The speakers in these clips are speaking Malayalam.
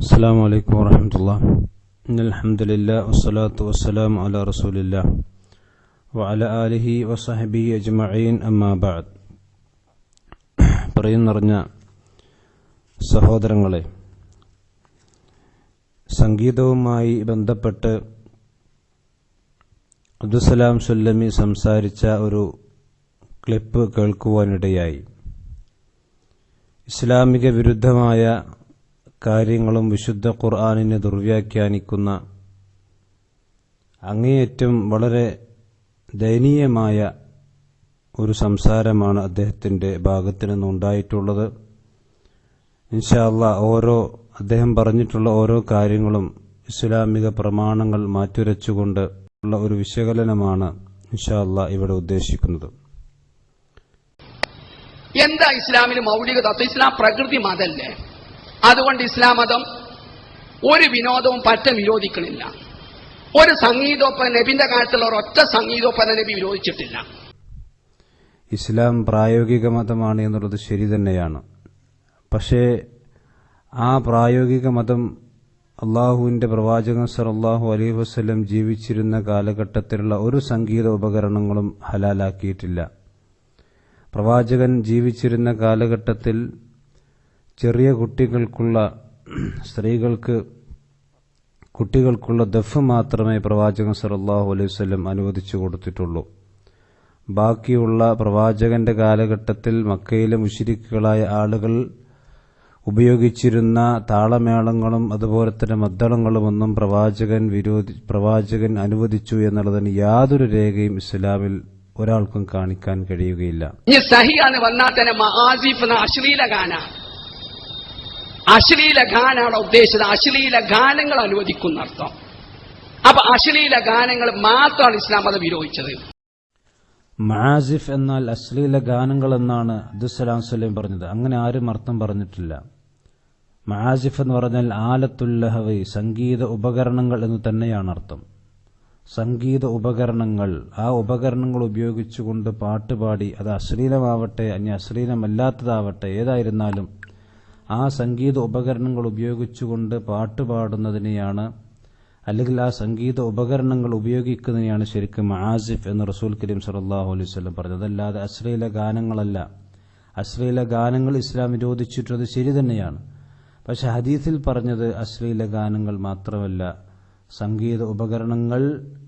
السلام عليكم ورحمة الله إن الحمد لله والصلاة والسلام على رسول الله وعلى آله وصحبه أجمعين أما بعد പറയുന്നറിഞ്ഞ സഹോദരങ്ങളെ സംഗീതവുമായി ബന്ധപ്പെട്ട് അബ്ദുസലാം സുല്ലമി സംസാരിച്ച ഒരു ക്ലിപ്പ് കേൾക്കുവാനിടയായി ഇസ്ലാമിക വിരുദ്ധമായ കാര്യങ്ങളും വിശുദ്ധ ഖുർആാനിനെ ദുർവ്യാഖ്യാനിക്കുന്ന അങ്ങേയറ്റം വളരെ ദയനീയമായ ഒരു സംസാരമാണ് അദ്ദേഹത്തിന്റെ ഭാഗത്തു നിന്നുണ്ടായിട്ടുള്ളത്. ഇൻഷാല്ല ഓരോ അദ്ദേഹം പറഞ്ഞിട്ടുള്ള ഓരോ കാര്യങ്ങളും ഇസ്ലാമിക പ്രമാണങ്ങൾ മാറ്റുരച്ചുകൊണ്ട് ഉള്ള ഒരു വിശകലനമാണ് ഇൻഷാല്ല ഇവിടെ ഉദ്ദേശിക്കുന്നത്. എന്താ ഇസ്ലാമിന് മൗലിക തത്വം? ഇസ്ലാം പ്രകൃതി മതല്ലേ? അതുകൊണ്ട് ഇസ്ലാം മതം ഒരു വിനോദവും പറ്റ വിരോധിക്കണില്ല. ഒരു സംഗീതോപ്പന നബിന്റെ കാലത്തുള്ള ഒരൊറ്റ സംഗീതോപ്പന നബി വിരോധിച്ചിട്ടില്ല. ഇസ്ലാം പ്രായോഗിക മതമാണ് എന്നുള്ളത് ശരി തന്നെയാണ്. പക്ഷേ ആ പ്രായോഗിക മതം അള്ളാഹുവിന്റെ പ്രവാചകൻ സറല്ലാഹു അലൈഹി വസ്ലം ജീവിച്ചിരുന്ന കാലഘട്ടത്തിലുള്ള ഒരു സംഗീത ഉപകരണങ്ങളും ഹലാലാക്കിയിട്ടില്ല. പ്രവാചകൻ ജീവിച്ചിരുന്ന കാലഘട്ടത്തിൽ ചെറിയ കുട്ടികൾക്കുള്ള സ്ത്രീകൾക്ക് കുട്ടികൾക്കുള്ള ദഫ് മാത്രമേ പ്രവാചകൻ സലല്ലാഹു അലൈഹി വസ്ലം അനുവദിച്ചു കൊടുത്തിട്ടുള്ളൂ. ബാക്കിയുള്ള പ്രവാചകന്റെ കാലഘട്ടത്തിൽ മക്കയിലെ മുഷിരിക്കുകളായ ആളുകൾ ഉപയോഗിച്ചിരുന്ന താളമേളങ്ങളും അതുപോലെ തന്നെ മദ്ദളങ്ങളുമൊന്നും പ്രവാചകൻ വിരോധി പ്രവാചകൻ അനുവദിച്ചു എന്നുള്ളതിന് യാതൊരു രേഖയും ഇസ്ലാമിൽ ഒരാൾക്കും കാണിക്കാൻ കഴിയുകയില്ല. സഹിയാന്ന് വന്നാൽ തന്നെ അശ്ലീല ഗാന അശ്ലീല ഗാനാണ് ഉദ്ദേശിച്ചത്. അശ്ലീല ഗാനങ്ങൾ അനുവദിക്കുന്ന അർത്ഥം അപ്പൊ അശ്ലീല ഗാനങ്ങൾ മാത്രമാണ് ഇസ്ലാം മതം വിരോധിച്ചത്. മാസിഫ് എന്നാൽ അശ്ലീല ഗാനങ്ങൾ എന്നാണ് അബ്ദുസലാം സ്വലം പറഞ്ഞത്. അങ്ങനെ ആരും അർത്ഥം പറഞ്ഞിട്ടില്ല. മാസിഫ് എന്ന് പറഞ്ഞാൽ ആലത്തുല്ലഹവൈ സംഗീത ഉപകരണങ്ങൾ എന്ന് തന്നെയാണ് അർത്ഥം. സംഗീത ഉപകരണങ്ങൾ ആ ഉപകരണങ്ങൾ ഉപയോഗിച്ചുകൊണ്ട് പാട്ടുപാടി അത് അശ്ലീലമാവട്ടെ അന്യ അശ്ലീലമല്ലാത്തതാവട്ടെ ഏതായിരുന്നാലും ആ സംഗീത ഉപകരണങ്ങൾ ഉപയോഗിച്ചുകൊണ്ട് പാട്ട് പാട്ടുപാടുന്നതിനെയാണ് അല്ലെങ്കിൽ ആ സംഗീത ഉപകരണങ്ങൾ ഉപയോഗിക്കുന്നതിനെയാണ് ശരിക്കും ആസിഫ് എന്ന് റസൂൽ കരീം സലാഹു അലൈഹി സ്വലം പറഞ്ഞത്. അതല്ലാതെ അശ്ലീല ഗാനങ്ങളല്ല. അശ്ലീല ഗാനങ്ങൾ ഇസ്ലാം വിരോധിച്ചിട്ടത് ശരി തന്നെയാണ്. പക്ഷെ ഹദീസിൽ പറഞ്ഞത് അശ്ലീല ഗാനങ്ങൾ മാത്രമല്ല സംഗീത ഉപകരണങ്ങൾ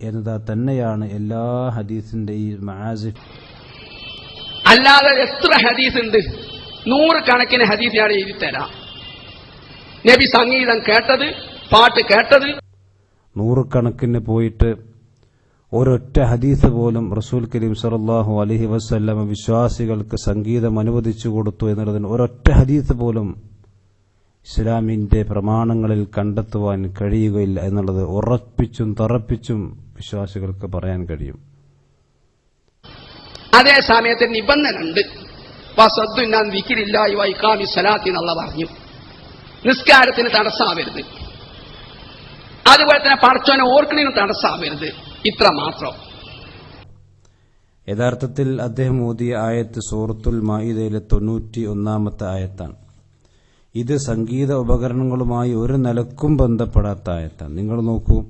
എന്നത് തന്നെയാണ് എല്ലാ ഹദീസിന്റെ ഈ അല്ലാതെ എത്ര ഹദീസ് ഉണ്ട് നൂറുകണക്കിന് ഹദീസ് ഞാൻ എഴുതി തരാം. നബി സംഗീതം കേട്ടത് പാട്ട് കേട്ടത്. നൂറുകണക്കിന് പോയിട്ട് ഒരൊറ്റ ഹദീസ് പോലും റസൂൽ കരീം സലാഹു അലഹി വസ്ല്ലാം വിശ്വാസികൾക്ക് സംഗീതം അനുവദിച്ചു കൊടുത്തു എന്നുള്ളതിന് ഒരൊറ്റ ഹദീസ് പോലും ഇസ്ലാമിന്റെ പ്രമാണങ്ങളിൽ കണ്ടെത്തുവാൻ കഴിയുകയില്ല എന്നുള്ളത് ഉറപ്പിച്ചും തറപ്പിച്ചും വിശ്വാസികൾക്ക് പറയാൻ കഴിയും. അതേ സമയത്ത് നിബന്ധന ഉണ്ട് പറഞ്ഞു. നിസ്കാരത്തിന് തടസ്സാവരുത് അതുപോലെ തന്നെ പടച്ചോനെ ഓർക്കണിന് തടസ്സാവരുത് ഇത്ര മാത്രം. യഥാർത്ഥത്തിൽ അദ്ദേഹം ഓതിയ ആയത്ത് സൂറത്തുൽ മായിദയിലെ തൊണ്ണൂറ്റി ഒന്നാമത്തെ ആയത്താണ്. ഇത് സംഗീത ഉപകരണങ്ങളുമായി ഒരു നിലക്കും ബന്ധപ്പെടാത്ത ആയത്താണ്. നിങ്ങൾ നോക്കൂ.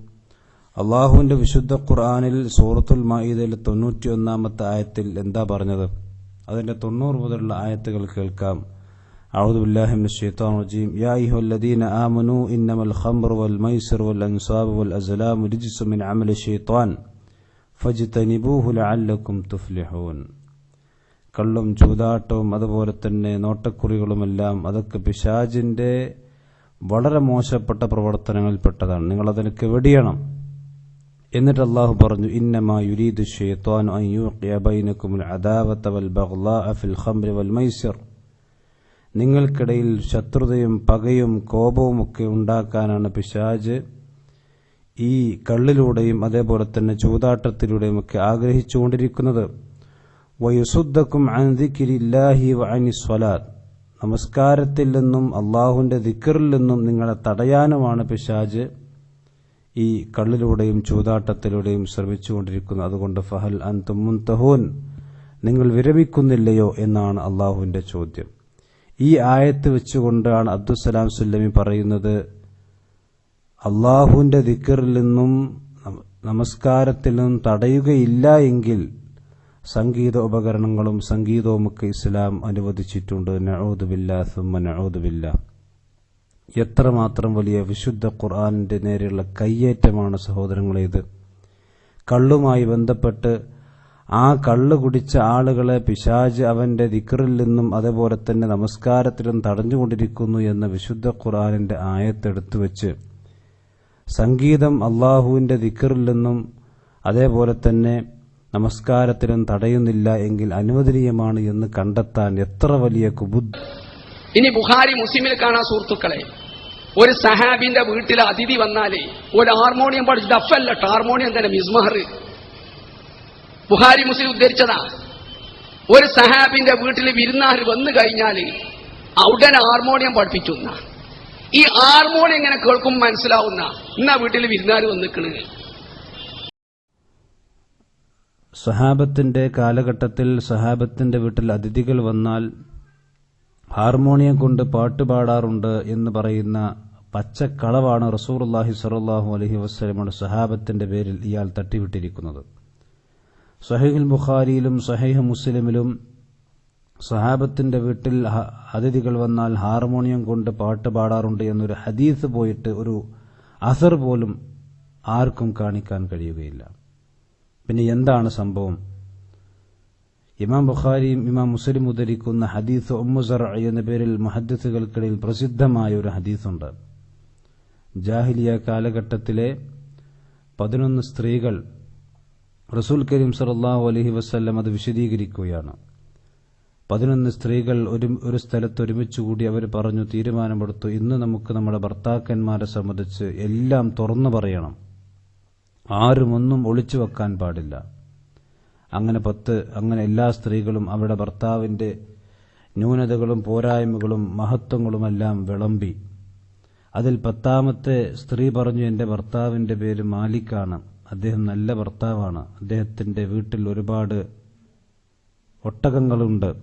അള്ളാഹുവിന്റെ വിശുദ്ധ ഖുർആാനിൽ സൂറത്തുൽ മായിദയിലെ തൊണ്ണൂറ്റി ഒന്നാമത്തെ ആയത്തിൽ എന്താ പറഞ്ഞത്? അതിന്റെ തൊണ്ണൂറ് മുതലുള്ള ആയത്തുകൾ കേൾക്കാം أعوذ بالله من الشيطان الرجيم يا أيها الذين آمنوا إنما الخمر والميسر والأنصاب والأزلام رجس من عمل الشيطان فاجتنبوه لعلكم تفلحون കള്ളും ചൂതാട്ടവും അതുപോലെ തന്നെ നോട്ടക്കുറികളുമെല്ലാം അതൊക്കെ പിശാജിന്റെ വളരെ മോശപ്പെട്ട പ്രവർത്തനങ്ങളിൽപ്പെട്ടതാണ് നിങ്ങൾ അതിനൊക്കെ വെടിയണം എന്നിട്ട് അള്ളാഹു പറഞ്ഞു ഇന്നമാ വൽ വൽ മൈസർ. നിങ്ങൾക്കിടയിൽ ശത്രുതയും പകയും കോപവും ഒക്കെ ഉണ്ടാക്കാനാണ് പിശാജ് ഈ കള്ളിലൂടെയും അതേപോലെ തന്നെ ചൂതാട്ടത്തിലൂടെയും ഒക്കെ ആഗ്രഹിച്ചുകൊണ്ടിരിക്കുന്നത് വയുസുദ്ധക്കും സ്വലാത്ത്. നമസ്കാരത്തിൽ നിന്നും അള്ളാഹുവിന്റെ ദിക്കറിൽ നിന്നും നിങ്ങളെ തടയാനുമാണ് പിശാജ് ഈ കള്ളിലൂടെയും ചൂതാട്ടത്തിലൂടെയും ശ്രമിച്ചുകൊണ്ടിരിക്കുന്നു. അതുകൊണ്ട് ഫഹൽ അൻതും മുൻതഹൂൻ. നിങ്ങൾ വിരമിക്കുന്നില്ലയോ എന്നാണ് അള്ളാഹുവിന്റെ ചോദ്യം. ഈ ആയത്ത് വെച്ചുകൊണ്ടാണ് അബ്ദുസലാം സുല്ലമി പറയുന്നത് അള്ളാഹുവിന്റെ ദിക്കറിൽ നിന്നും നമ- നമസ്കാരത്തിൽ നിന്നും തടയുകയില്ല എങ്കിൽ സംഗീത ഉപകരണങ്ങളും സംഗീതവുമൊക്കെ ഇസ്ലാം അനുവദിച്ചിട്ടുണ്ട്. നഴോദുബില്ല സുമ്മ നഴോദുബില്ല എത്രമാത്രം വലിയ വിശുദ്ധ ഖുർആാനിന്റെ നേരെയുള്ള കയ്യേറ്റമാണ് സഹോദരങ്ങളെ ഇത്. കള്ളുമായി ബന്ധപ്പെട്ട് ആ കള്ള് കുടിച്ച ആളുകളെ പിശാജ് അവന്റെ ദിക്കറിൽ നിന്നും അതേപോലെ തന്നെ നമസ്കാരത്തിലും തടഞ്ഞുകൊണ്ടിരിക്കുന്നു എന്ന വിശുദ്ധ ഖുർആാനിന്റെ ആയത്തെടുത്തു വെച്ച് സംഗീതം അള്ളാഹുവിന്റെ ദിക്കറിൽ നിന്നും അതേപോലെ തന്നെ നമസ്കാരത്തിലും തടയുന്നില്ല എങ്കിൽ അനുവദനീയമാണ് എന്ന് കണ്ടെത്താൻ എത്ര വലിയ കുബുദ്ധ ഇനി ബുഹാരി മുസ്ലിമിൽ കാണാൻ സുഹൃത്തുക്കളെ ഒരു സഹാബിന്റെ വീട്ടിൽ അതിഥി വന്നാലേ ഒരു ഹാർമോണിയം പഠിച്ച് ഡഫല്ല ഹാർമോണിയം തന്നെ മിസ്മഹർ. ബുഹാരി മുസ്ലിം ഉദ്ധരിച്ചതാ. ഒരു സഹാബിന്റെ വീട്ടിൽ വിരുന്നാർ വന്നു കഴിഞ്ഞാൽ അവിടെ ഹാർമോണിയം പഠിപ്പിച്ചു ഈ ഹാർമോണിയം ഇങ്ങനെ കേൾക്കും മനസ്സിലാവുന്ന ഇന്നാ വീട്ടിൽ വിരുന്നാർ വന്നിക്കണ്. സഹാബത്തിന്റെ കാലഘട്ടത്തിൽ സഹാബത്തിന്റെ വീട്ടിൽ അതിഥികൾ വന്നാൽ ഹാർമോണിയം കൊണ്ട് പാട്ട് പാടാറുണ്ട് എന്ന് പറയുന്ന പച്ചക്കളവാണ് റസൂർല്ലാഹി സലാഹു അലഹി വസ്ലമയുടെ സഹാബത്തിന്റെ പേരിൽ ഇയാൾ തട്ടിവിട്ടിരിക്കുന്നത്. സഹീഹുൽ ബുഖാരിയിലും സഹീഹ് മുസ്ലിമിലും സഹാബത്തിന്റെ വീട്ടിൽ അതിഥികൾ വന്നാൽ ഹാർമോണിയം കൊണ്ട് പാട്ട് പാടാറുണ്ട് എന്നൊരു ഹദീസ് പോയിട്ട് ഒരു അസർ പോലും ആർക്കും കാണിക്കാൻ കഴിയുകയില്ല. പിന്നെ എന്താണ് സംഭവം? ഇമാം ബുഖാരിയും ഇമാം മുസ്ലിം ഉദ്ധരിക്കുന്ന ഹദീസ് ഉമ്മുസറ എന്ന പേരിൽ മുഹദ്ദിസുകൾക്കിടയിൽ പ്രസിദ്ധമായ ഒരു ഹദീസുണ്ട്. ജാഹിലിയ കാലഘട്ടത്തിലെ പതിനൊന്ന് സ്ത്രീകൾ റസൂൽ കരീം സല്ലല്ലാഹു അലൈഹി വസല്ലം അത് വിശദീകരിക്കുകയാണ്. പതിനൊന്ന് സ്ത്രീകൾ ഒരു ഒരു സ്ഥലത്ത് ഒരുമിച്ച് കൂടി അവർ പറഞ്ഞു തീരുമാനമെടുത്തു ഇന്ന് നമുക്ക് നമ്മുടെ ഭർത്താക്കന്മാരെ സംബന്ധിച്ച് എല്ലാം തുറന്നു പറയണം. ആരും ഒന്നും ഒളിച്ചു വെക്കാൻ പാടില്ല. അങ്ങനെ പത്ത് അങ്ങനെ എല്ലാ സ്ത്രീകളും അവരുടെ ഭർത്താവിന്റെ ന്യൂനതകളും പോരായ്മകളും മഹത്വങ്ങളുമെല്ലാം വിളമ്പി. അതിൽ പത്താമത്തെ സ്ത്രീ പറഞ്ഞു എന്റെ ഭർത്താവിന്റെ പേര് മാലിക്കാണ്. അദ്ദേഹം നല്ല ഭർത്താവാണ്. അദ്ദേഹത്തിന്റെ വീട്ടിൽ ഒരുപാട് ഒട്ടകങ്ങളുണ്ട്.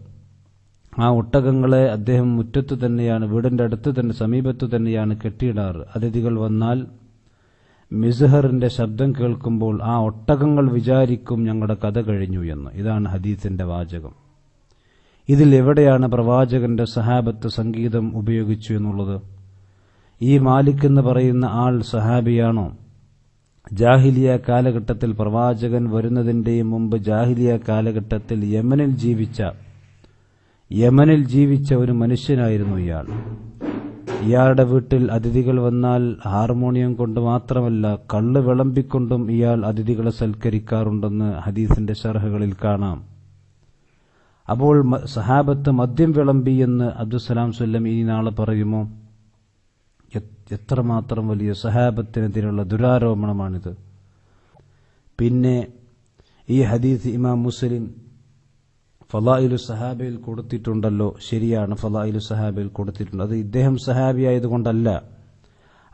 ആ ഒട്ടകങ്ങളെ അദ്ദേഹം മുറ്റത്തു തന്നെയാണ് വീടിന്റെ അടുത്ത് തന്നെ സമീപത്ത് തന്നെയാണ് കെട്ടിയിടാറ്. അതിഥികൾ വന്നാൽ മിസ്ഹറിന്റെ ശബ്ദം കേൾക്കുമ്പോൾ ആ ഒട്ടകങ്ങൾ വിചാരിക്കും ഞങ്ങളുടെ കഥ കഴിഞ്ഞു എന്ന്. ഇതാണ് ഹദീസിന്റെ വാചകം. ഇതിൽ എവിടെയാണ് പ്രവാചകന്റെ സഹാബത്ത് സംഗീതം ഉപയോഗിച്ചു എന്നുള്ളത്? ഈ മാലിക് എന്ന് പറയുന്ന ആൾ സഹാബിയാണോ? ജാഹിലിയ കാലഘട്ടത്തിൽ പ്രവാചകൻ വരുന്നതിന്റെയും മുമ്പ് ജാഹിലിയ കാലഘട്ടത്തിൽ യമനിൽ ജീവിച്ച യമനിൽ ജീവിച്ച ഒരു മനുഷ്യനായിരുന്നു ഇയാൾ. ഇയാളുടെ വീട്ടിൽ അതിഥികൾ വന്നാൽ ഹാർമോണിയം കൊണ്ട് മാത്രമല്ല കള്ള് വിളമ്പിക്കൊണ്ടും ഇയാൾ അതിഥികളെ സൽക്കരിക്കാറുണ്ടെന്ന് ഹദീസിന്റെ ഷർഹകളിൽ കാണാം. അപ്പോൾ സഹാബത്ത് മദ്യം വിളമ്പി എന്ന് അബ്ദുസലാം സ്വല്ലം ഇനി നാളെ പറയുമോ? എത്രമാത്രം വലിയ സഹാബത്തിനെതിരെയുള്ള ദുരാരോപണമാണിത്. പിന്നെ ഈ ഹദീസ് ഇമാം മുസ്ലിം ഫലായിലു സഹാബയിൽ കൊടുത്തിട്ടുണ്ടല്ലോ. ശരിയാണ് ഫലായിലു സഹാബയിൽ കൊടുത്തിട്ടുണ്ട്. അത് ഇദ്ദേഹം സഹാബിയായതുകൊണ്ടല്ല.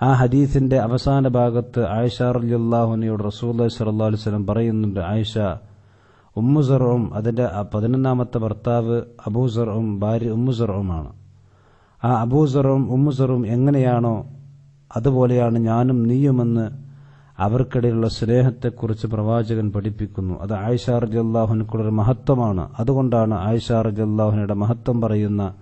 ആ ഹദീസിന്റെ അവസാന ഭാഗത്ത് ആയിഷ റലിയുള്ളാഹുനയോട് റസൂൽ സല്ലാ വസ്ലം പറയുന്നുണ്ട്. ആയിഷ ഉമ്മുസറും അതിന്റെ പതിനൊന്നാമത്തെ ഭർത്താവ് അബൂസറും ഭാര്യ ഉമ്മുസറുമാണ് ആ അബൂസറും ഉമ്മുസറും എങ്ങനെയാണോ അതുപോലെയാണ് ഞാനും നീയുമെന്ന് അവർക്കിടയിലുള്ള സ്നേഹത്തെക്കുറിച്ച് പ്രവാചകൻ പഠിപ്പിക്കുന്നു. അത് ആയിഷ ജല്ലാഹുനക്കുള്ളൊരു മഹത്വമാണ്. അതുകൊണ്ടാണ് ആയിഷ ജല്ലാഹുനയുടെ മഹത്വം പറയുന്ന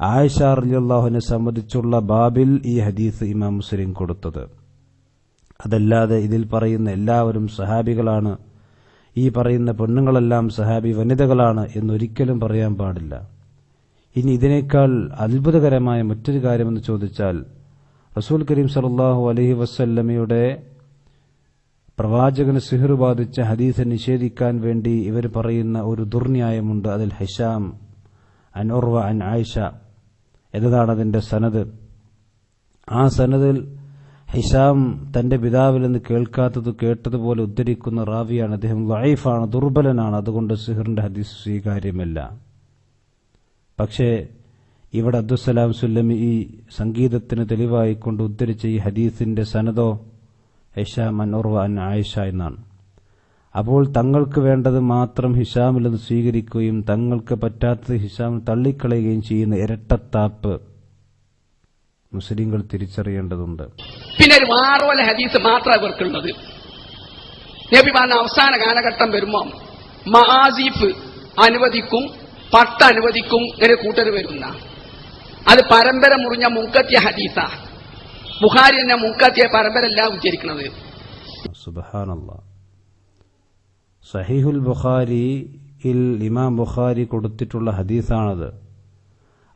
ആയിഷ ജല്ലാഹുനെ സംബന്ധിച്ചുള്ള ബാബിൽ ഈ ഹദീസ് ഇമാം മുസ്ലിം കൊടുത്തത്. അതല്ലാതെ ഇതിൽ പറയുന്ന എല്ലാവരും സഹാബികളാണ്. ഈ പറയുന്ന പെണ്ണുങ്ങളെല്ലാം സഹാബി വനിതകളാണ് എന്നൊരിക്കലും പറയാൻ പാടില്ല. ഇനി ഇതിനേക്കാൾ അത്ഭുതകരമായ മറ്റൊരു കാര്യമെന്ന് ചോദിച്ചാൽ റസൂൽ കരീം സല്ലല്ലാഹു അലഹി വസല്ലമയുടെ പ്രവാചകന് സിഹിർ ബാധിച്ച ഹദീസ് നിഷേധിക്കാൻ വേണ്ടി ഇവർ പറയുന്ന ഒരു ദുർന്യായമുണ്ട്. അതിൽ ഹിഷാം അനോർവ അൻ ആയിഷ. എന്നതാണ് അതിന്റെ സനത് ആ സനതിൽ ഹിഷാം തന്റെ പിതാവിൽ നിന്ന് കേൾക്കാത്തത് കേട്ടതുപോലെ ഉദ്ധരിക്കുന്ന റാവിയാണ്. അദ്ദേഹം വൈഫാണ് ദുർബലനാണ്. അതുകൊണ്ട് സിഹറിന്റെ ഹദീസ് സ്വീകാര്യമല്ല. പക്ഷേ ഇവിടെ അബ്ദുസലാം സുല്ലമി ഈ സംഗീതത്തിന് തെളിവായിക്കൊണ്ട് ഉദ്ധരിച്ച ഈ ഹദീസിന്റെ സനദോ ഹിഷാം അൻഉർവ അൻ ആയിഷ എന്നാണ്. അപ്പോൾ തങ്ങൾക്ക് വേണ്ടത് മാത്രം ഹിഷാമിൽ നിന്ന് സ്വീകരിക്കുകയും തങ്ങൾക്ക് പറ്റാത്തത് ഹിഷാം തള്ളിക്കളയുകയും ചെയ്യുന്ന ഇരട്ടത്താപ്പ് മുസ്ലിങ്ങൾ തിരിച്ചറിയേണ്ടതുണ്ട്. പിന്നെ ഒരു മാറോല ഹദീസ് മാത്രമേ ഇവർക്കുള്ളത് നബി പറഞ്ഞ അവസാന കാലഘട്ടം വരുമ്പോ മഹാസീഫ് അനുവദിക്കും പട്ട് അനുവദിക്കും ഇങ്ങനെ കൂട്ടർ വരുന്ന. അത് പരമ്പര മുറിഞ്ഞ മുക്കത്തിയ ഹദീസ. ബുഹാരി തന്നെ മുക്കത്തിയ പരമ്പര എല്ലാം ഉച്ചരിക്കുന്നത് സഹീഹുൽ ബുഖാരിയിൽ ഇമാം ബുഖാരി കൊടുത്തിട്ടുള്ള ഹദീസാണത്.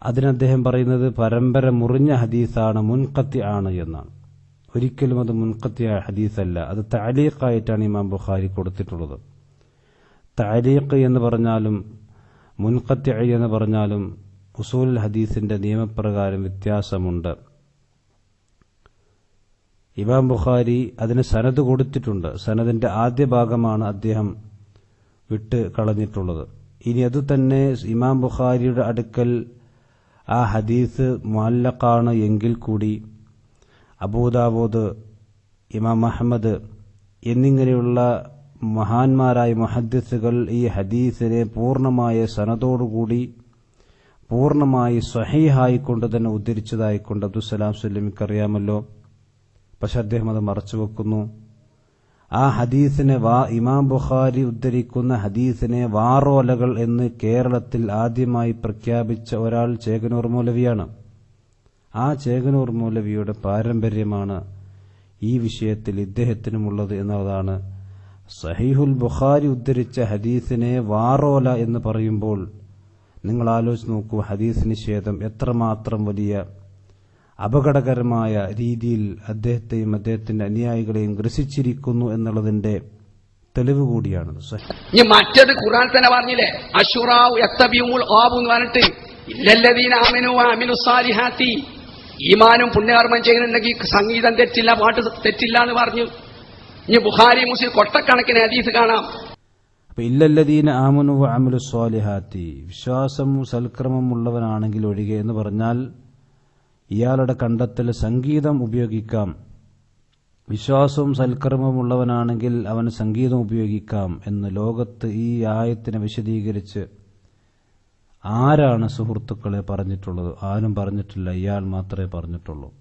അതിന് അദ്ദേഹം പറയുന്നത് പരമ്പര മുറിഞ്ഞ ഹദീസാണ് മുൻകത്തി ആണ് എന്നാണ്. ഒരിക്കലും അത് മുൻകത്തിയ ഹദീസല്ല. അത് താലീഖായിട്ടാണ് ഇമാം ബുഖാരി കൊടുത്തിട്ടുള്ളത്. താലീഖ് എന്ന് പറഞ്ഞാലും മുൻകത്തി എന്ന് പറഞ്ഞാലും ഉസൂൽ ഹദീസിന്റെ നിയമപ്രകാരം വ്യത്യാസമുണ്ട്. ഇമാം ബുഖാരി അതിന് സനത് കൊടുത്തിട്ടുണ്ട്. സനദിന്റെ ആദ്യ ഭാഗമാണ് അദ്ദേഹം വിട്ട് കളഞ്ഞിട്ടുള്ളത്. ഇനി അത് തന്നെ ഇമാം ബുഖാരിയുടെ അടുക്കൽ ആ ഹദീസ് മുല്ലക്കാണ് എങ്കിൽ കൂടി അബൂദാബോദ് ഇമാം അഹമ്മദ് എന്നിങ്ങനെയുള്ള മഹാന്മാരായ മുഹദ്ദിസുകൾ ഈ ഹദീസിനെ പൂർണമായ സനതോടുകൂടി പൂർണമായി സ്വഹീഹായിക്കൊണ്ട് തന്നെ ഉദ്ധരിച്ചതായിക്കൊണ്ട് അബ്ദുസലാം സുല്ലമിക്കറിയാമല്ലോ പക്ഷെ അദ്ദേഹം അത് മറച്ചുവെക്കുന്നു ആ ഹദീസിനെ വാ ഇമാം ബുഖാരി ഉദ്ധരിക്കുന്ന ഹദീസിനെ വാറോലകൾ എന്ന് കേരളത്തിൽ ആദ്യമായി പ്രഖ്യാപിച്ച ഒരാൾ ചേകനൂർ മൗലവിയാണ്. ആ ചേകനൂർ മൗലവിയുടെ പാരമ്പര്യമാണ് ഈ വിഷയത്തിൽ ഇദ്ദേഹത്തിനുമുള്ളത് എന്നതാണ്. സഹീഹുൽ ബുഖാരി ഉദ്ധരിച്ച ഹദീസിനെ വാറോല എന്ന് പറയുമ്പോൾ നിങ്ങൾ ആലോചിച്ച് നോക്കൂ ഹദീസ് നിഷേധം എത്രമാത്രം വലിയ അപകടകരമായ രീതിയിൽ അദ്ദേഹത്തെയും അദ്ദേഹത്തിന്റെ അനുയായികളെയും ഗ്രസിച്ചിരിക്കുന്നു എന്നുള്ളതിന്റെ തെളിവ് കൂടിയാണ് ഇനി മറ്റത് ഖുറാൻ തന്നെ പറഞ്ഞില്ലേ? അഷുറാവു ആബു എന്ന് പറഞ്ഞിട്ട് ആമിനു സാലിഹാത്തി. ഈമാനും പുണ്യകർമ്മം ചെയ്യുന്നുണ്ടെങ്കിൽ സംഗീതം തെറ്റില്ല പാട്ട് തെറ്റില്ല എന്ന് പറഞ്ഞു. ഇനി ബുഹാരി മുസ്ലിം കൊട്ടക്കണക്കിന് അതീത് കാണാം. അപ്പൊ ഇല്ലല്ലദീന ആമനു അമലു സ്വാലിഹാത്തി വിശ്വാസം സൽക്രമമുള്ളവനാണെങ്കിൽ ഒഴികെ എന്ന് പറഞ്ഞാൽ ഇയാളുടെ കണ്ടെത്തൽ സംഗീതം ഉപയോഗിക്കാം. വിശ്വാസവും സൽക്കർമ്മവും ഉള്ളവനാണെങ്കിൽ അവന് സംഗീതം ഉപയോഗിക്കാം എന്ന് ലോകത്ത് ഈ ആയത്തിനെ വിശദീകരിച്ച് ആരാണ് സുഹൃത്തുക്കളെ പറഞ്ഞിട്ടുള്ളത്? ആരും പറഞ്ഞിട്ടില്ല. ഇയാൾ മാത്രമേ പറഞ്ഞിട്ടുള്ളൂ.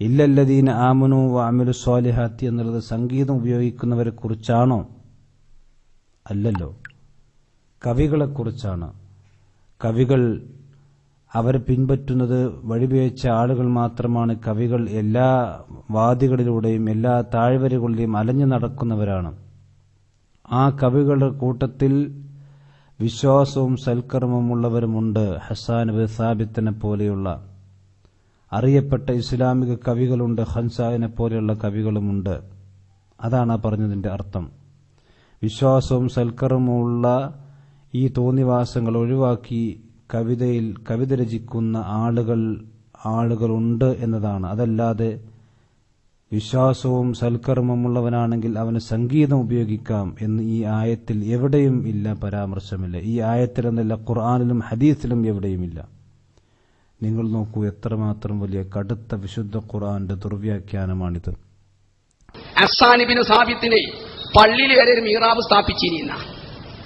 ഇല്ലല്ലദീന ആമനു ആമിലു സ്വാലിഹാത്തി എന്നുള്ളത് സംഗീതം ഉപയോഗിക്കുന്നവരെ കുറിച്ചാണോ? അല്ലല്ലോ. കവികളെക്കുറിച്ചാണ് കവികൾ അവരെ പിൻപറ്റുന്നത് വഴിപിഴച്ച ആളുകൾ മാത്രമാണ്. കവികൾ എല്ലാ വാദികളിലൂടെയും എല്ലാ താഴ്വരകളിലെയും അലഞ്ഞു നടക്കുന്നവരാണ്. ആ കവികളുടെ കൂട്ടത്തിൽ വിശ്വാസവും സൽക്കർമ്മമുള്ളവരുമുണ്ട് ഹസാൻ ബിൻ സാബിത്തിനെ പോലെയുള്ള അറിയപ്പെട്ട ഇസ്ലാമിക കവികളുണ്ട്. ഹൻസാവിനെ പോലെയുള്ള കവികളുമുണ്ട്. അതാണ് ആ പറഞ്ഞതിന്റെ അർത്ഥം. വിശ്വാസവും സൽക്കർമ്മമുള്ള ഈ തോന്നിവാസങ്ങൾ ഒഴിവാക്കി കവിതയിൽ കവിത രചിക്കുന്ന ആളുകൾ ആളുകളുണ്ട് എന്നതാണ്. അതല്ലാതെ വിശ്വാസവും സൽക്കർമ്മമുള്ളവനാണെങ്കിൽ അവന് സംഗീതം ഉപയോഗിക്കാം എന്ന് ഈ ആയത്തിൽ എവിടെയും ഇല്ല പരാമർശമില്ല. ഈ ആയത്തിലെന്നല്ല ഖുർആാനിലും ഹദീസിലും എവിടെയുമില്ല നിങ്ങൾ നോക്കൂ എത്രമാത്രം വലിയ കടുത്ത വിശുദ്ധ ഖുർആന്റെ ദുർവ്യാഖ്യാനമാണിത്. അസാനിബിന് സാബിത്തിനെ പള്ളിയിൽ വരെ ഒരു മീറാബ് സ്ഥാപിച്ചിരിക്കുന്ന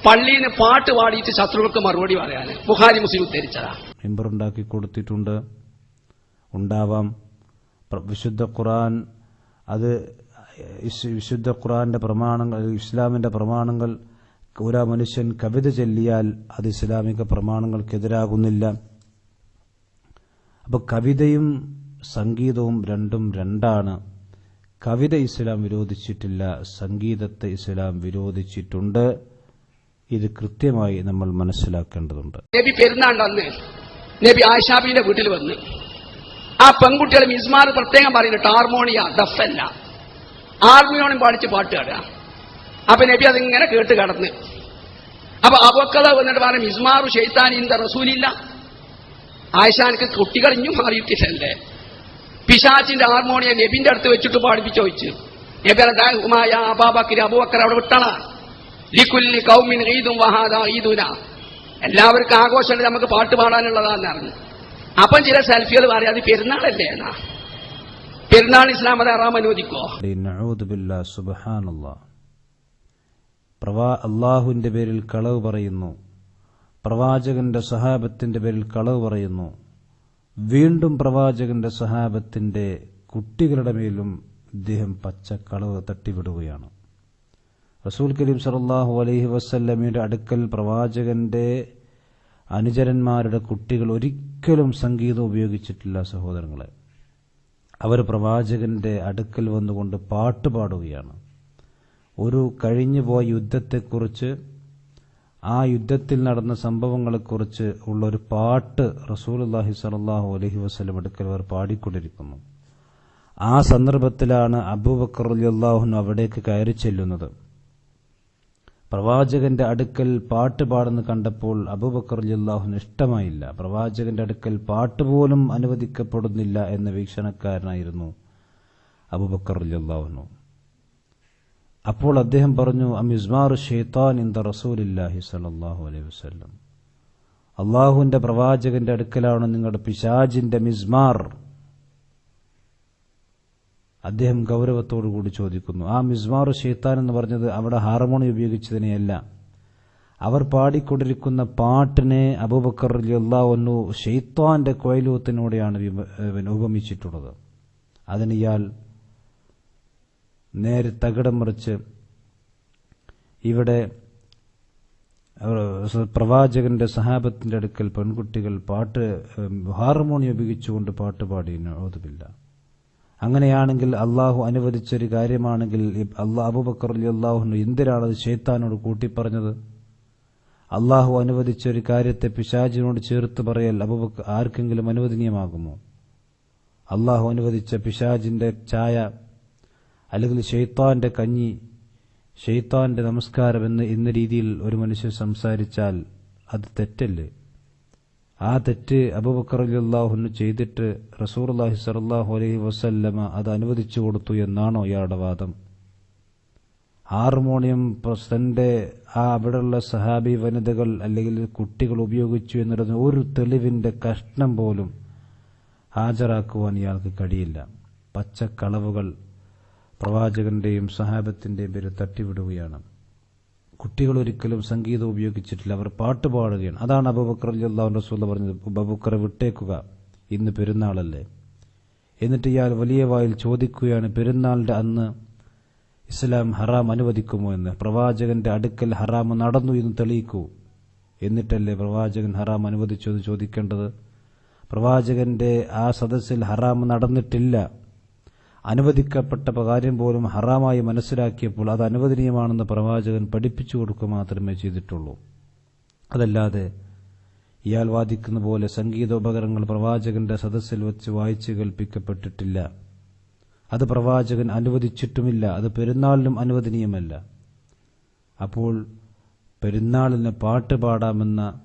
പള്ളിയിൽ നിന്ന് പാട്ട് പാടിയിട്ട് ശത്രുക്കൾക്ക് മറുപടി പറയാന്. ബുഖാരി മുസ്ലിം ഉദ്ധരിച്ചതാ. മെമ്പർ ഉണ്ടാക്കി കൊടുത്തിട്ടുണ്ട്. ഉണ്ടാവാം. വിശുദ്ധ ഖുറാൻ അത് വിശുദ്ധ ഖുറാന്റെ പ്രമാണങ്ങൾ ഇസ്ലാമിന്റെ പ്രമാണങ്ങൾ ഒരു മനുഷ്യൻ കവിത ചൊല്ലിയാൽ അത് ഇസ്ലാമിക പ്രമാണങ്ങൾക്കെതിരാകുന്നില്ല. അപ്പോൾ കവിതയും സംഗീതവും രണ്ടും രണ്ടാണ്. കവിത ഇസ്ലാം വിരോധിച്ചിട്ടില്ല സംഗീതത്തെ ഇസ്ലാം വിരോധിച്ചിട്ടുണ്ട്. ഇത് കൃത്യമായി നമ്മൾ മനസ്സിലാക്കേണ്ടതുണ്ട്. നബി പെരുന്നാണ്ട് അന്ന് നബി ആശാബിന്റെ വീട്ടിൽ വന്ന് ആ പെൺകുട്ടികൾ മിസ്മാർ പ്രത്യേകം പറയുന്നുണ്ട് ഹാർമോണിയ ദഫല്ല ഹാർമോണിയം പാടിച്ച് പാട്ട് പാടുക. അപ്പൊ നബി അതിങ്ങനെ കേട്ട് കടന്ന്. അപ്പൊ അവക്കഥ വന്നിട്ട് പറഞ്ഞു മിസ്മാറു ഷെയ്ത്താൻ ഇന്ത റസൂലില്ല. ആയിഷാനക്ക് കുട്ടികൾ ഇഞ്ഞും മാറിയിട്ടില്ലല്ലേ? പിശാച്ചിന്റെ ഹാർമോണിയം നബിന്റെ അടുത്ത് വെച്ചിട്ട് പാടിപ്പിച്ചോയിച്ച് നബി അബൂബക്കർ അവിടെ വിട്ടണ ഈദുന. എല്ലാവർക്കും ആഘോഷമുണ്ട് നമുക്ക് പാട്ട് പാടാനുള്ളതാന്ന് അറിഞ്ഞു. അപ്പം ചില സെൽഫികൾ പറയാം അത് പെരുന്നാളല്ലേ എന്നാ. പെരുന്നാൾ ഇസ്ലാം അത് അറാം അനുവദിക്കോ? പ്രവാ അള്ളാഹുവിന്റെ പേരിൽ കളവ് പറയുന്നു. പ്രവാചകന്റെ സഹാബത്തിന്റെ പേരിൽ കളവ് പറയുന്നു. വീണ്ടും പ്രവാചകന്റെ സഹാബത്തിന്റെ കുട്ടികളുടെ മേലും ഇദ്ദേഹം പച്ച കളവ് തട്ടിവിടുകയാണ്. റസൂൽ കരീം സലാഹു അലൈഹി വസല്ലമയുടെ അടുക്കൽ പ്രവാചകന്റെ അനുചരന്മാരുടെ കുട്ടികൾ ഒരിക്കലും സംഗീതം ഉപയോഗിച്ചിട്ടില്ല സഹോദരങ്ങളെ. അവർ പ്രവാചകന്റെ അടുക്കൽ വന്നുകൊണ്ട് പാട്ട് പാടുകയാണ്. ഒരു കഴിഞ്ഞുപോയ യുദ്ധത്തെക്കുറിച്ച് ആ യുദ്ധത്തിൽ നടന്ന സംഭവങ്ങളെക്കുറിച്ച് ഉള്ള ഒരു പാട്ട് റസൂലുല്ലാഹി സലാഹു അലഹി വസ്ലം അടുക്കൽ അവർ പാടിക്കൊണ്ടിരിക്കുന്നു. ആ സന്ദർഭത്തിലാണ് അബൂബക്കർ അള്ളാഹുൻ അവിടേക്ക് കയറി ചെല്ലുന്നത്. പ്രവാചകന്റെ അടുക്കൽ പാട്ട് പാടുന്നു കണ്ടപ്പോൾ അബൂബക്കർ അള്ളാഹുന് ഇഷ്ടമായില്ല. പ്രവാചകന്റെ അടുക്കൽ പാട്ട് പോലും അനുവദിക്കപ്പെടുന്നില്ല എന്ന വീക്ഷണക്കാരനായിരുന്നു അബൂബക്കർ അള്ളാഹുനു അപ്പോൾ അദ്ദേഹം പറഞ്ഞു അമിസ്മാർ ഷെയ്ത്താൻ ഇന്ത റസൂലില്ലാഹി സലാഹു അലൈഹി വസ്ല്ലം. അള്ളാഹുവിന്റെ പ്രവാചകന്റെ അടുക്കലാണ് നിങ്ങളുടെ പിശാജിന്റെ മിസ്മാർ അദ്ദേഹം ഗൗരവത്തോടു കൂടി ചോദിക്കുന്നു ആ മിസ്മാർ ഷെയ്ത്താൻ എന്ന് പറഞ്ഞത് അവിടെ ഹാർമോണി ഉപയോഗിച്ചതിനെയല്ല. അവർ പാടിക്കൊണ്ടിരിക്കുന്ന പാട്ടിനെ അബൂബക്കർ അള്ളാഹുന്നു ഷെയ്ത്താന്റെ കൊയലൂത്തിനോടെയാണ് ഉപമിച്ചിട്ടുള്ളത്. അതിന് ഇയാൾ നേരെ തകിടം മറിച്ച് ഇവിടെ പ്രവാചകന്റെ സഹാബത്തിന്റെ അടുക്കൽ പെൺകുട്ടികൾ പാട്ട് ഹാർമോണി ഉപയോഗിച്ചുകൊണ്ട് പാട്ട് പാടി ഓതുമില്ല അങ്ങനെയാണെങ്കിൽ അള്ളാഹു അനുവദിച്ചൊരു കാര്യമാണെങ്കിൽ അള്ളാഹ് അബുബക്കർ അലി അള്ളാഹുനു എന്തിനാണത് ഷെയ്ത്താനോട് കൂട്ടിപ്പറഞ്ഞത്? അള്ളാഹു അനുവദിച്ച ഒരു കാര്യത്തെ പിശാചിനോട് ചേർത്ത് പറയൽ അബുബക്കർ ആർക്കെങ്കിലും അനുവദനീയമാകുമോ? അള്ളാഹു അനുവദിച്ച പിശാജിന്റെ ചായ അല്ലെങ്കിൽ ഷെയ്ത്താന്റെ കഞ്ഞി ഷെയ്ത്താന്റെ നമസ്കാരം എന്ന് എന്ന രീതിയിൽ ഒരു മനുഷ്യൻ സംസാരിച്ചാൽ അത് തെറ്റല്ലേ? ആ തെറ്റ് അബുബക്കർ അള്ളാഹുന് ചെയ്തിട്ട് റസൂർ അള്ളാഹി സലാഹു അലൈഹി വസല്ലമ അത് അനുവദിച്ചു കൊടുത്തു എന്നാണോ ഇയാളുടെ വാദം? ഹാർമോണിയം പ്രസന്റെ ആ അവിടെയുള്ള സഹാബി വനിതകൾ അല്ലെങ്കിൽ കുട്ടികൾ ഉപയോഗിച്ചു എന്നുള്ളത് ഒരു തെളിവിന്റെ കഷ്ണം പോലും ഹാജരാക്കുവാൻ ഇയാൾക്ക് കഴിയില്ല. പച്ചക്കളവുകൾ പ്രവാചകന്റെയും സഹാബത്തിന്റെയും പേര് തട്ടിവിടുകയാണ്. കുട്ടികൾ ഒരിക്കലും സംഗീതം ഉപയോഗിച്ചിട്ടില്ല. അവർ പാട്ട് പാടുകയാണ്. അതാണ് അബുബക്കർ അള്ളാഹു റസൂൽ പറഞ്ഞത്. അബുബക്കറെ വിട്ടേക്കുക. ഇന്ന് പെരുന്നാളല്ലേ? എന്നിട്ട് ഇയാൾ വലിയ വായിൽ ചോദിക്കുകയാണ് പെരുന്നാളിന്റെ അന്ന് ഇസ്ലാം ഹറാം അനുവദിക്കുമോ എന്ന്? പ്രവാചകന്റെ അടുക്കൽ ഹറാം നടന്നു എന്ന് തെളിയിക്കൂ. എന്നിട്ടല്ലേ പ്രവാചകൻ ഹറാം അനുവദിച്ചു എന്ന് ചോദിക്കേണ്ടത്? പ്രവാചകന്റെ ആ സദസ്സിൽ ഹറാം നടന്നിട്ടില്ല. അനുവദിക്കപ്പെട്ട കാര്യം പോലും ഹറാമായി മനസ്സിലാക്കിയപ്പോൾ അത് അനുവദനീയമാണെന്ന് പ്രവാചകൻ പഠിപ്പിച്ചു കൊടുക്കുക മാത്രമേ ചെയ്തിട്ടുള്ളൂ. അതല്ലാതെ ഇയാൾ വാദിക്കുന്ന പോലെ സംഗീതോപകരണങ്ങൾ പ്രവാചകന്റെ സദസ്സിൽ വെച്ച് വായിച്ചു കേൾപ്പിക്കപ്പെട്ടിട്ടില്ല. അത് പ്രവാചകൻ അനുവദിച്ചിട്ടുമില്ല. അത് പെരുന്നാളിനും അനുവദനീയമല്ല. അപ്പോൾ പെരുന്നാളിന് പാട്ട് പാടാമെന്ന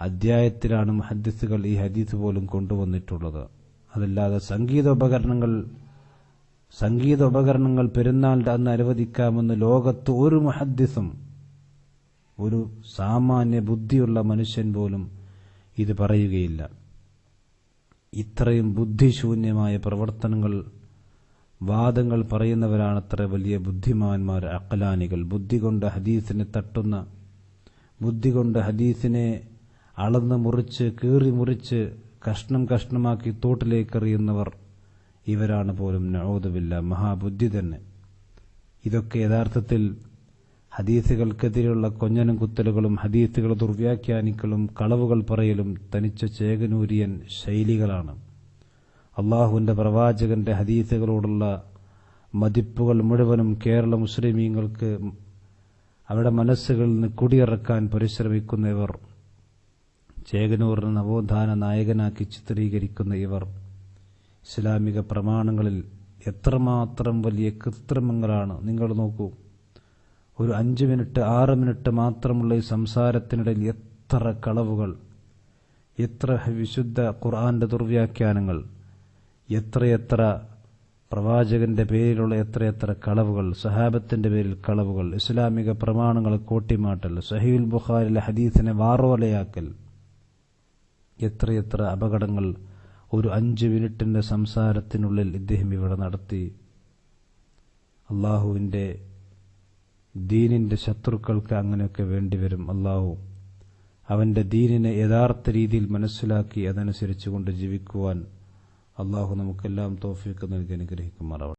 അധ്യായത്തിലാണ് ഹദീസുകൾ ഈ ഹദീസ് പോലും കൊണ്ടുവന്നിട്ടുള്ളത്. അതല്ലാതെ സംഗീതോപകരണങ്ങൾ സംഗീത ഉപകരണങ്ങൾ പെരുന്നാളിന്റെ അന്ന് അനുവദിക്കാമെന്ന് ലോകത്ത് ഒരു മുഹദ്ദിസും ഒരു സാമാന്യ ബുദ്ധിയുള്ള മനുഷ്യൻ പോലും ഇത് പറയുകയില്ല. ഇത്രയും ബുദ്ധിശൂന്യമായ പ്രവർത്തനങ്ങൾ വാദങ്ങൾ പറയുന്നവരാണ് അത്ര വലിയ ബുദ്ധിമാന്മാർ അക്കലാനികൾ ബുദ്ധി കൊണ്ട് ഹദീസിനെ തട്ടുന്ന ബുദ്ധി കൊണ്ട് ഹദീസിനെ അളന്ന് മുറിച്ച് കീറി മുറിച്ച് കഷ്ണം കഷ്ണമാക്കി തോട്ടിലേക്ക് എറിയുന്നവർ ഇവരാണ് പോലും നഴോതുമില്ല മഹാബുദ്ധി തന്നെ. ഇതൊക്കെ യഥാർത്ഥത്തിൽ ഹദീസുകൾക്കെതിരെയുള്ള കൊഞ്ഞനും കുത്തലുകളും ഹദീസുകൾ ദുർവ്യാഖ്യാനിക്കലും കളവുകൾ പറയലും തനിച്ച ചേകനൂരിയൻ ശൈലികളാണ്. അള്ളാഹുവിന്റെ പ്രവാചകന്റെ ഹദീസുകളോടുള്ള മതിപ്പുകൾ മുഴുവനും കേരള മുസ്ലിമീങ്ങൾക്ക് അവരുടെ മനസ്സുകളിൽ നിന്ന് കുടിയിറക്കാൻ പരിശ്രമിക്കുന്ന ഇവർ ചേകനൂറിന് നവോത്ഥാന നായകനാക്കി ചിത്രീകരിക്കുന്ന ഇവർ. ഇസ്ലാമിക പ്രമാണങ്ങളിൽ എത്രമാത്രം വലിയ കൃത്രിമങ്ങളാണ്? നിങ്ങൾ നോക്കൂ. ഒരു അഞ്ച് മിനിറ്റ് ആറ് മിനിറ്റ് മാത്രമുള്ള ഈ സംസാരത്തിനിടയിൽ എത്ര കളവുകൾ എത്ര വിശുദ്ധ ഖുർആന്റെ ദുർവ്യാഖ്യാനങ്ങൾ എത്രയെത്ര പ്രവാചകന്റെ പേരിലുള്ള എത്രയെത്ര കളവുകൾ സഹാബത്തിന്റെ പേരിൽ കളവുകൾ ഇസ്ലാമിക പ്രമാണങ്ങളെ കോട്ടിമാട്ടൽ സഹീൽ ബുഖാരിലെ ഹദീസിനെ വാറോലയാക്കൽ എത്രയെത്ര അപകടങ്ങൾ ഒരു അഞ്ച് മിനിറ്റിന്റെ സംസാരത്തിനുള്ളിൽ ഇദ്ദേഹം ഇവിടെ നടത്തി. അള്ളാഹുവിന്റെ ദീനിന്റെ ശത്രുക്കൾക്ക് അങ്ങനെയൊക്കെ വേണ്ടിവരും അള്ളാഹു. അവന്റെ ദീനിനെ യഥാർത്ഥ രീതിയിൽ മനസ്സിലാക്കി അതനുസരിച്ച് കൊണ്ട് ജീവിക്കുവാൻ അള്ളാഹു നമുക്കെല്ലാം തോഫിക്ക് നൽകി അനുഗ്രഹിക്കുമാറാവട്ടെ.